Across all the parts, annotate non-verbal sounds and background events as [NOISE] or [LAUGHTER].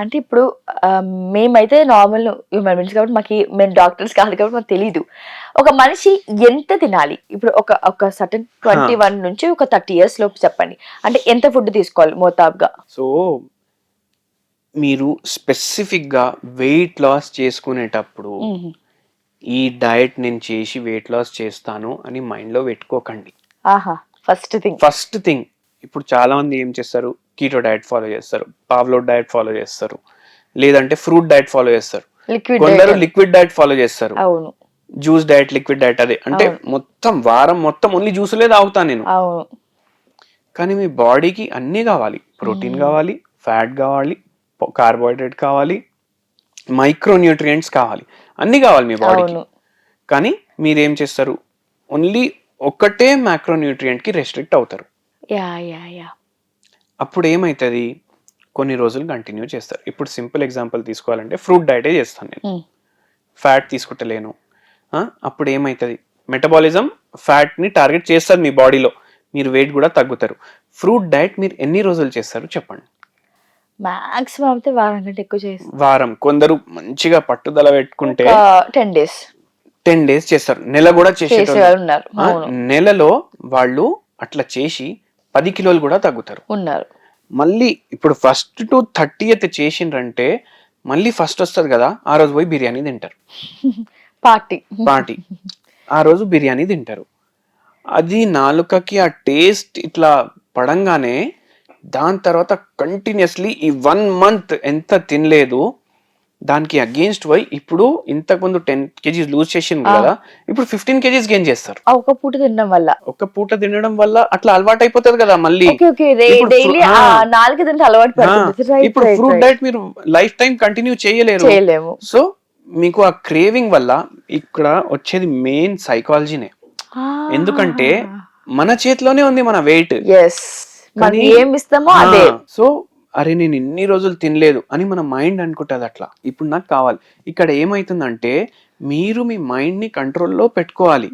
అంటే ఇప్పుడు మేమైతే నార్మల్ హ్యూమన్ బీయింగ్స్ కాబట్టి మాకు మేము డాక్టర్స్ కాదు కాబట్టి మాకు తెలియదు ఒక మనిషి ఎంత తినాలి? ఇప్పుడు ఒక ఒక సటన్ ట్వంటీ వన్ నుంచి ఒక థర్టీ ఇయర్స్ లోపు చెప్పండి. అంటే ఎంత ఫుడ్ తీసుకోవాలి మోతాబ్గా? సో మీరు స్పెసిఫిక్గా వెయిట్ లాస్ చేసుకునేటప్పుడు ఈ డయట్ నేను చేసి వెయిట్ లాస్ చేస్తాను అని మైండ్లో పెట్టుకోకండి. ఆహా ఫస్ట్ థింగ్ ఫస్ట్ థింగ్ ఇప్పుడు చాలా మంది ఏం చేస్తారు? కీటో డయట్ ఫాలో చేస్తారు పావ్లో డయట్ ఫాలో చేస్తారు లేదంటే ఫ్రూట్ డయట్ ఫాలో చేస్తారు. లిక్విడ్ కొందరు లిక్విడ్ డయట్ ఫాలో చేస్తారు. అవును. జ్యూస్ డయట్ లిక్విడ్ డయట్ అదే. అంటే. మొత్తం వారం మొత్తం ఓన్లీ జ్యూసులే తాగుతాను నేను. కానీ మీ బాడీకి అన్నీ కావాలి. ప్రోటీన్ కావాలి ఫ్యాట్ కావాలి కార్బోహైడ్రేట్ కావాలి మైక్రో న్యూట్రియంట్స్ కావాలి. అన్నీ కావాలి మీ బాడీకి కానీ మీరేం చేస్తారు? ఓన్లీ ఒక్కటే మ్యాక్రో న్యూట్రియంట్కి రెస్ట్రిక్ట్ అవుతారు. Yeah yeah yeah. అప్పుడు ఏమవుతుంది కొన్ని రోజులు కంటిన్యూ చేస్తారు. ఇప్పుడు సింపుల్ ఎగ్జాంపుల్ తీసుకోవాలంటే ఫ్రూట్ డైటే చేస్తాను నేను. ఫ్యాట్ తీసుకుంటలేను. అప్పుడు ఏమవుతుంది మెటబాలిజం ఫ్యాట్ని టార్గెట్ చేస్తారు మీ బాడీలో. మీరు వెయిట్ కూడా తగ్గుతారు. ఫ్రూట్ డైట్ మీరు ఎన్ని రోజులు చేస్తారు చెప్పండి? మాక్సిమం అయితే వారం కంటే ఎక్కువ చేసి వారం. కొందరు మంచిగా పట్టుదల పెట్టుకుంటే టెన్ డేస్. టెన్ డేస్ చేస్తారు. నెల కూడా చేసే నెలలో వాళ్ళు అట్లా చేసి పది కిలోలు కూడా తగ్గుతారు. ఉన్నారు. మళ్ళీ ఇప్పుడు ఫస్ట్ టు థర్టీ ఎత్ చేసిండ్రంటే మళ్ళీ ఫస్ట్ వస్తుంది కదా ఆ రోజు పోయి బిర్యానీ తింటారు. పార్టీ. పార్టీ. ఆ రోజు బిర్యానీ తింటారు. అది నాలుకకి ఆ టేస్ట్ ఇట్లా పడంగానే దాని తర్వాత కంటిన్యూస్లీ ఈ వన్ మంత్ ఎంత తినలేదు దానికి అగేన్స్ట్ పోయి ఇప్పుడు ఇంతకుముందు టెన్ కేజీస్ లూజ్ చేసింది కదా ఇప్పుడు ఫిఫ్టీన్ కేజీస్ గెయిన్ చేస్తారు. ఒక పూట తినడం వల్ల. ఒక్క పూట తినడం వల్ల అట్లా అలవాటు అయిపోతుంది కదా మళ్ళీ. ఇప్పుడు ఫ్రూట్. డైట్ మీరు లైఫ్ టైం కంటిన్యూ చేయలేరు. సో మీకు ఆ క్రేవింగ్ వల్ల ఇక్కడ వచ్చేది మెయిన్ సైకాలజీనే ఎందుకంటే మన చేతిలోనే ఉంది మన వెయిట్ ఎస్ మనం కానీ- ఏం ఇస్తామో అదే. సో అరే నేను ఇన్ని రోజులు తినలేదు అని మన మైండ్ అనుకుంటుంది అట్లా. ఇప్పుడు నాకు కావాలి. ఇక్కడ ఏమైతుందంటే మీరు మీ మైండ్ని కంట్రోల్లో పెట్టుకోవాలి.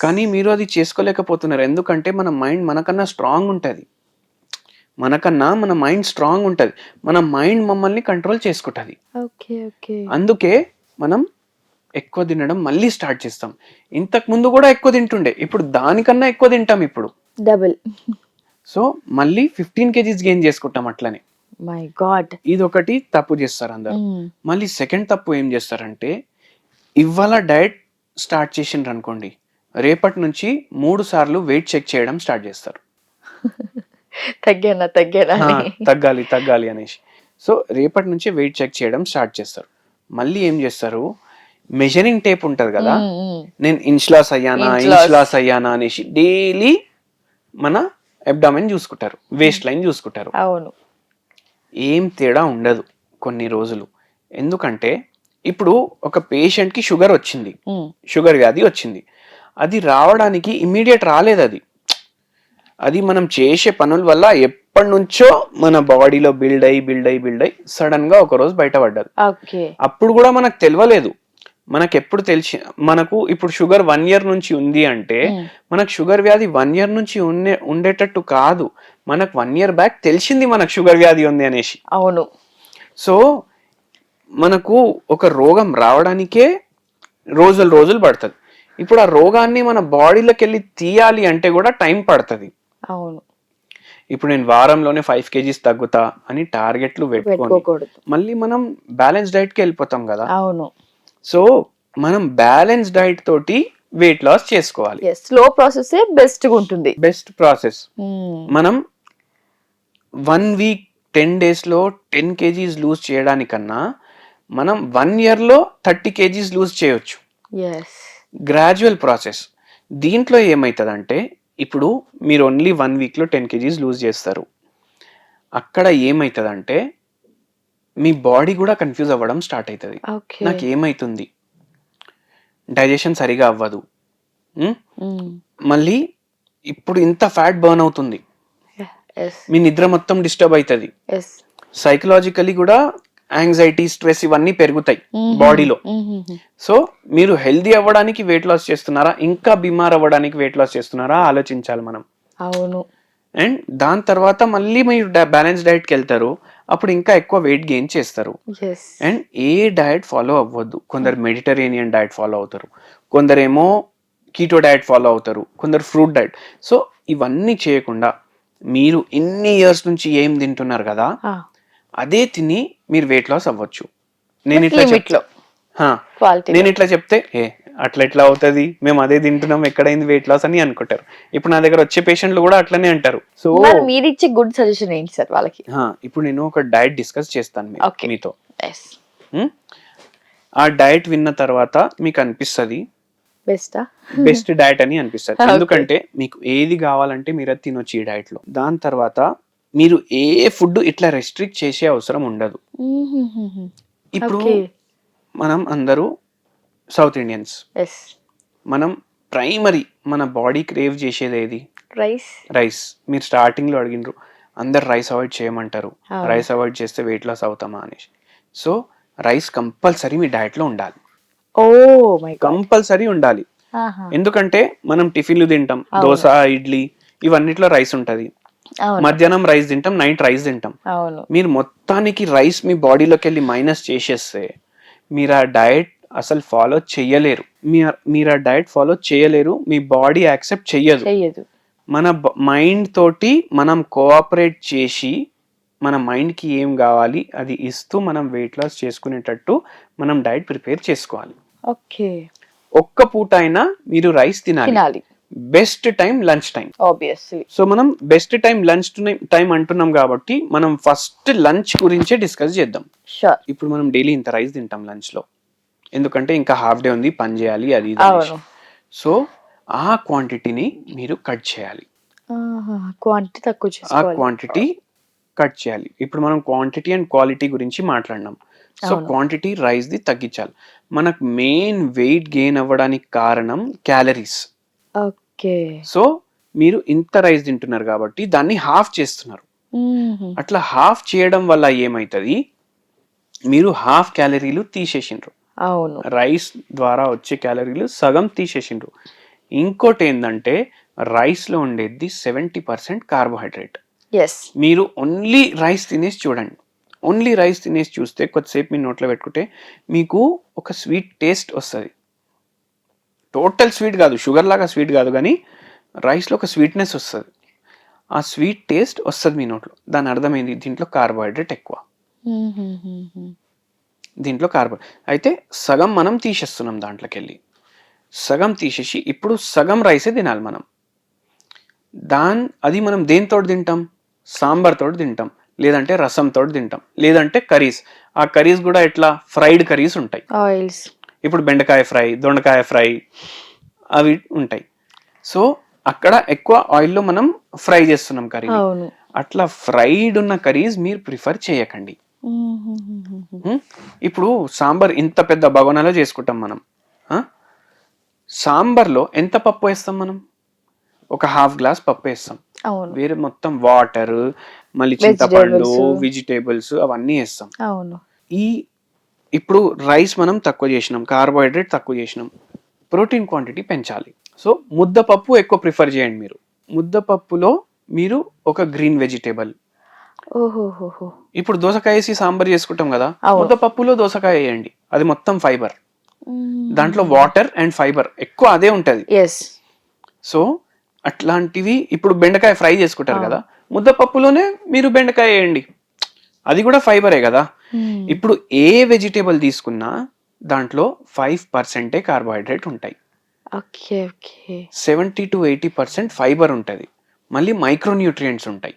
కానీ మీరు అది చేసుకోలేకపోతున్నారు. ఎందుకంటే మన మైండ్ మనకన్నా స్ట్రాంగ్ ఉంటుంది. మనకన్నా మన మైండ్ స్ట్రాంగ్ ఉంటుంది. మన మైండ్ మమ్మల్ని కంట్రోల్ చేసుకుంటుంది. Okay okay. అందుకే మనం ఎక్కువ తినడం మళ్ళీ స్టార్ట్ చేస్తాం. ఇంతకు ముందు కూడా ఎక్కువ తింటుండే. ఇప్పుడు దానికన్నా ఎక్కువ తింటాం ఇప్పుడు. డబుల్ సో మళ్ళీ ఫిఫ్టీన్ కేజీస్ గెయిన్ చేసుకుంటాం అట్లనే. My God. ఇది ఒకటి తప్పు చేస్తారు అందరు. మళ్ళీ సెకండ్ తప్పు ఏం చేస్తారంటే ఇవాళ డయట్ స్టార్ట్ చేసిండ్రు అనుకోండి రేపటి నుంచి మూడు సార్లు వెయిట్ చెక్ చేయడం స్టార్ట్ చేస్తారు. [LAUGHS] తగ్గానా తగ్గానా తగ్గాలి తగ్గాలి అనేసి. సో రేపటి నుంచి వెయిట్ చెక్ చేయడం స్టార్ట్ చేస్తారు. మళ్ళీ ఏం చేస్తారు? మెజరింగ్ టేప్ ఉంటది కదా. నేను ఇంచ్ లాస్ అయ్యానా ఇంచ్. లాస్ అయ్యానా అనేసి డైలీ మన అబ్డామెన్ చూసుకుంటారు వేస్ట్ లైన్ చూసుకుంటారు. అవును. ఏం తేడా ఉండదు కొన్ని రోజులు. ఎందుకంటే ఇప్పుడు ఒక patient కి షుగర్ వచ్చింది. షుగర్ వ్యాధి వచ్చింది. అది రావడానికి ఇమ్మీడియట్ రాలేదు అది. అది మనం చేసే పనుల వల్ల ఎప్పటి నుంచో మన బాడీలో బిల్డ్ అయ్యి బిల్డ్ అయ్యి బిల్డ్ అయ్యి సడన్గా ఒక రోజు బయటపడ్డది. అప్పుడు కూడా మనకు తెలియలేదు మనకు ఎప్పుడు తెలిసి మనకు ఇప్పుడు షుగర్ వన్ ఇయర్ నుంచి ఉంది అంటే. మనకు షుగర్ వ్యాధి వన్ ఇయర్ నుంచి ఉండే ఉండేటట్టు కాదు. మనకు వన్ ఇయర్ బ్యాక్ తెలిసింది మనకు షుగర్ వ్యాధి ఉంది అనేసి. అవును. సో మనకు ఒక రోగం రావడానికే రోజులు రోజులు పడుతుంది. ఇప్పుడు ఆ రోగాన్ని మన బాడీలోకి వెళ్ళి తీయాలి అంటే కూడా టైం పడుతుంది. అవును. ఇప్పుడు నేను వారంలోనే ఫైవ్ కేజీస్ తగ్గుతా అని టార్గెట్లు పెట్టుకోకూడదు. మళ్ళీ మనం బ్యాలెన్స్ డైట్కి వెళ్ళిపోతాం కదా. అవును. సో మనం బ్యాలెన్స్ డైట్ తోటి వెయిట్ లాస్ చేసుకోవాలి. స్లో ప్రాసెస్ బెస్ట్గా ఉంటుంది. Best process hmm. మనం వన్ వీక్ టెన్ డేస్లో టెన్ కేజీస్ లూజ్ చేయడానికన్నా మనం వన్ ఇయర్లో థర్టీ కేజీస్ లూజ్ చేయొచ్చు. గ్రాడ్యువల్ ప్రాసెస్ దీంట్లో ఏమవుతుందంటే ఇప్పుడు మీరు ఓన్లీ వన్ వీక్లో టెన్ కేజీస్ లూజ్ చేస్తారు. అక్కడ ఏమవుతుందంటే మీ బాడీ కూడా కన్ఫ్యూజ్ అవ్వడం స్టార్ట్ అవుతుంది నాకు ఏమవుతుంది డైజెషన్ సరిగా అవ్వదు. మళ్ళీ ఇప్పుడు ఇంత ఫ్యాట్ బర్న్ అవుతుంది. మీ నిద్ర మొత్తం డిస్టర్బ్ అవుతుంది సైకలాజికలీ కూడా యాంగ్జైటీ స్ట్రెస్ ఇవన్నీ పెరుగుతాయి. బాడీలో. సో మీరు హెల్దీ అవ్వడానికి వెయిట్ లాస్ చేస్తున్నారా? ఇంకా బిమార్ అవ్వడానికి వెయిట్ లాస్ చేస్తున్నారా? ఆలోచించాలి మనం. అవును. అండ్ దాని తర్వాత మళ్ళీ మీరు బ్యాలెన్స్ డైట్కి వెళ్తారు. అప్పుడు ఇంకా ఎక్కువ వెయిట్ గెయిన్ చేస్తారు. అండ్ ఏ డయట్ ఫాలో అవ్వద్దు. కొందరు మెడిటరేనియన్ డయట్ ఫాలో అవుతారు. కొందరేమో కీటో డయట్ ఫాలో అవుతారు. కొందరు ఫ్రూట్ డయట్ సో ఇవన్నీ చేయకుండా మీరు ఇన్ని ఇయర్స్ నుంచి ఏం తింటున్నారు కదా అదే తిని మీరు వెయిట్ లాస్ అవ్వచ్చు. నేను ఇట్లా నేను ఇట్లా చెప్తే ఏ అట్లా ఎట్లా అవుతుంది? మేము అదే తింటున్నాం ఎక్కడైంది వెయిట్ లాస్ అని అనుకుంటారు. ఇప్పుడు నా దగ్గర వచ్చే పేషెంట్లు కూడా అట్లనే అంటారు. సో మరి ఇచ్చే గుడ్ సజెషన్ ఏంటి సార్ వాళ్ళకి? ఇప్పుడు నేను ఒక డయట్ డిస్కస్ చేస్తాను. మీతో. ఉమ్? ఆ డయట్ విన్న తర్వాత మీకు అనిపిస్తుంది? బెస్టా బెస్ట్ డయట్ అని అనిపిస్తుంది. [LAUGHS] ఎందుకంటే మీకు ఏది కావాలంటే మీరు అది తినొచ్చు ఈ డయట్లో. దాని తర్వాత మీరు ఏ ఫుడ్ ఇట్లా రెస్ట్రిక్ట్ చేసే అవసరం ఉండదు. ఇప్పుడు ఓకే మనం అందరూ సౌత్ ఇండియన్స్ ఎస్ మనం ప్రైమరీ మన బాడీ క్రేవ్ చేసేది ఏది? రైస్ రైస్ మీరు స్టార్టింగ్లో అడిగినారు అందరు రైస్ అవాయిడ్ చేయమంటారు. రైస్ అవాయిడ్ చేస్తే వెయిట్ లాస్ అవుతామా అనేసి. సో రైస్ కంపల్సరీ మీ డయట్లో ఉండాలి. ఓ మై కంపల్సరీ ఉండాలి. ఎందుకంటే మనం టిఫిన్లు తింటాం. దోశ ఇడ్లీ ఇవన్నిట్లో రైస్ ఉంటది. మధ్యాహ్నం రైస్ తింటాం నైట్ రైస్ తింటాం. మీరు మొత్తానికి రైస్ మీ బాడీలోకి వెళ్ళి మైనస్ చేసేస్తే మీరు ఆ డయట్ అసలు ఫాలో చెయ్యలేరు మీ- మీరు ఆ డయట్ ఫాలో చేయలేరు. మీ బాడీ యాక్సెప్ట్ చెయ్యదు. మన మైండ్ తోటి మనం కోఆపరేట్ చేసి మన మైండ్కి ఏం కావాలి అది ఇస్తూ మనం వెయిట్ లాస్ చేసుకునేటట్టు మనం డైట్ ప్రిపేర్ చేసుకోవాలి. ఓకే. ఒక్క పూట అయినా మీరు రైస్ తినాలి. Best time lunch time so మనం బెస్ట్ టైం లంచ్ టైం అంటున్నాం కాబట్టి మనం ఫస్ట్ లంచ్ గురించే డిస్కస్ చేద్దాం. ఇప్పుడు మనం డైలీ ఇంత రైస్ తింటాం లంచ్లో. ఎందుకంటే ఇంకా హాఫ్ డే ఉంది పని చేయాలి అది ఇది అనేసి. సో ఆ క్వాంటిటీని మీరు కట్ చేయాలి. క్వాంటిటీ తక్కువ ఆ చేసుకోవాలి. క్వాంటిటీ కట్ చేయాలి. ఇప్పుడు మనం క్వాంటిటీ అండ్ క్వాలిటీ గురించి మాట్లాడినాం. సో అవును. క్వాంటిటీ రైస్ ది తగ్గించాలి. మనకు మెయిన్ వెయిట్ గెయిన్ అవ్వడానికి కారణం క్యాలరీస్ ఓకే. సో మీరు ఇంత రైస్ తింటున్నారు కాబట్టి దాన్ని హాఫ్ చేస్తున్నారు. అట్లా హాఫ్ చేయడం వల్ల ఏమవుతుంది మీరు హాఫ్ క్యాలరీలు తీసేసిండ్రు. అవును. రైస్ ద్వారా వచ్చే క్యాలరీలు సగం తీసేసిండ్రు. ఇంకోటి ఏంటంటే రైస్లో ఉండేది సెవెంటీ పర్సెంట్ కార్బోహైడ్రేట్. ఎస్ మీరు ఓన్లీ రైస్ తినేసి చూడండి. ఓన్లీ రైస్ తినేసి చూస్తే కొద్దిసేపు మీ నోట్లో పెట్టుకుంటే మీకు ఒక స్వీట్ టేస్ట్ వస్తుంది. టోటల్ స్వీట్ కాదు షుగర్ లాగా స్వీట్ కాదు కానీ రైస్లో ఒక స్వీట్నెస్ వస్తుంది. ఆ స్వీట్ టేస్ట్ వస్తుంది మీ నోట్లో. దాని అర్థమైంది దీంట్లో కార్బోహైడ్రేట్ ఎక్కువ. దీంట్లో కార్బో అయితే సగం మనం తీసేస్తున్నాం దాంట్లోకి వెళ్ళి సగం తీసేసి ఇప్పుడు సగం రైసే తినాలి మనం. దాన్ అది మనం దేనితో తింటాం? సాంబార్ తోటి. లేదంటే రసంతో తింటాం. లేదంటే కర్రీస్. ఆ కర్రీస్ కూడా ఎట్లా? ఫ్రైడ్ కర్రీస్ ఉంటాయి. ఆయిల్స్. ఇప్పుడు బెండకాయ ఫ్రై దొండకాయ ఫ్రై అవి ఉంటాయి. సో అక్కడ ఎక్కువ ఆయిల్లో మనం ఫ్రై చేస్తున్నాం కర్రీ అట్లా ఫ్రైడ్ ఉన్న కర్రీస్ మీరు ప్రిఫర్ చేయకండి? ఇప్పుడు సాంబార్ ఇంత పెద్ద బగోనాలో చేసుకుంటాం మనం? సాంబార్లో ఎంత పప్పు వేస్తాం మనం? ఒక హాఫ్ గ్లాస్ పప్పు వేస్తాం. వేరే మొత్తం వాటర్ మళ్ళీ చింతపండు. వెజిటేబుల్స్ అవన్నీ వేస్తాం. అవును. ఈ ఇప్పుడు రైస్ మనం తక్కువ చేసినాం కార్బోహైడ్రేట్ తక్కువ చేసినాం ప్రోటీన్ క్వాంటిటీ పెంచాలి. సో ముద్దపప్పు ఎక్కువ ప్రిఫర్ చేయండి మీరు. ముద్దపప్పులో మీరు ఒక గ్రీన్ వెజిటేబుల్ ఇప్పుడు దోసకాయ వేసి సాంబార్ చేసుకుంటాం కదా. ముద్దపప్పులో దోసకాయ వేయండి. అది మొత్తం ఫైబర్. దాంట్లో వాటర్ అండ్ ఫైబర్. ఎక్కువ అదే ఉంటది. సో అట్లాంటివి ఇప్పుడు బెండకాయ ఫ్రై చేసుకుంటారు కదా ముద్దపప్పులోనే మీరు బెండకాయ వేయండి. అది కూడా ఫైబరే కదా. ఇప్పుడు ఏ వెజిటేబుల్ తీసుకున్నా దాంట్లో ఫైవ్ పర్సెంటే కార్బోహైడ్రేట్ ఉంటాయి. Okay okay. Seventy to eighty percent fibre ఉంటుంది. మళ్ళీ మైక్రోన్యూట్రియంట్స్ ఉంటాయి.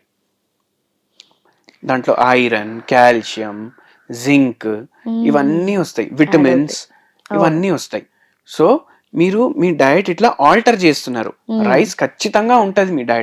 దాంట్లో ఐరన్ కాల్షియం జింక్ ఇవన్నీ వస్తాయి. విటమిన్స్ ఇవన్నీ వస్తాయి. సో మీరు మీ డయట్ ఇట్లా ఆల్టర్ చేస్తున్నారు. రైస్ ఖచ్చితంగా ఉంటది మీ డయట్